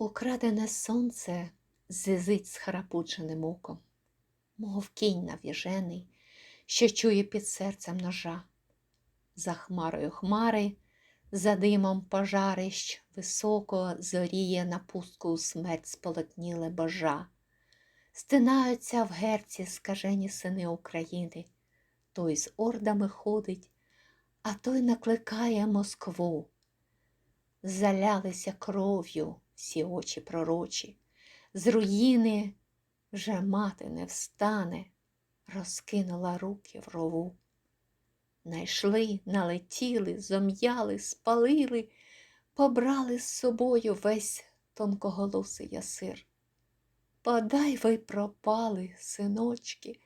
Украдене сонце зизить схарапученим оком, мов кінь навіжений, що чує під серцем ножа. За хмарою хмари, за димом пожарищ високо зоріє на пустку у смерть сполотніле божа. Стинаються в герці скажені сини України, той з ордами ходить, а той накликає Москву. Залялися кров'ю всі очі пророчі, з руїни вже мати не встане, розкинула руки в рову. Найшли, налетіли, зом'яли, спалили, побрали з собою весь тонкоголосий ясир. Бодай ви пропали, синочки,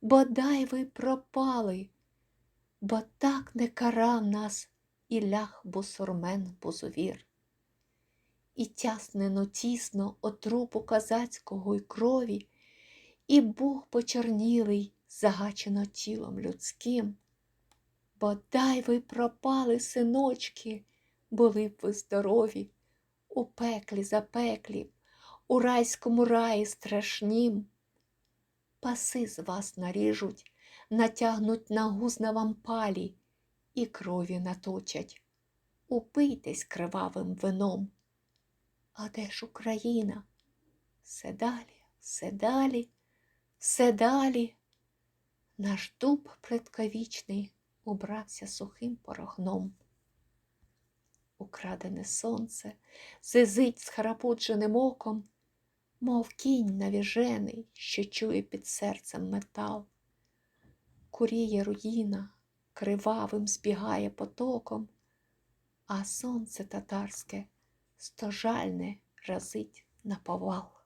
бодай ви пропали, бо так не карав нас і лях бусурмен бузовір. І тяснено тісно от трупу козацького й крові, і Бог почорнілий, загачено тілом людським. Бодай ви пропали, синочки, були б ви здорові, у пеклі запеклі, у райському раї страшнім. Паси з вас наріжуть, натягнуть на гузна вам палі і крові наточать. Упийтесь кривавим вином. А де ж Україна? Все далі, все далі, все далі. Наш дуб предковічний убрався сухим порогном. Украдене сонце зизить схарапудженим оком, мов кінь навіжений, що чує під серцем метал. Куріє руїна, кривавим збігає потоком, а сонце татарське стожальне разить на повал.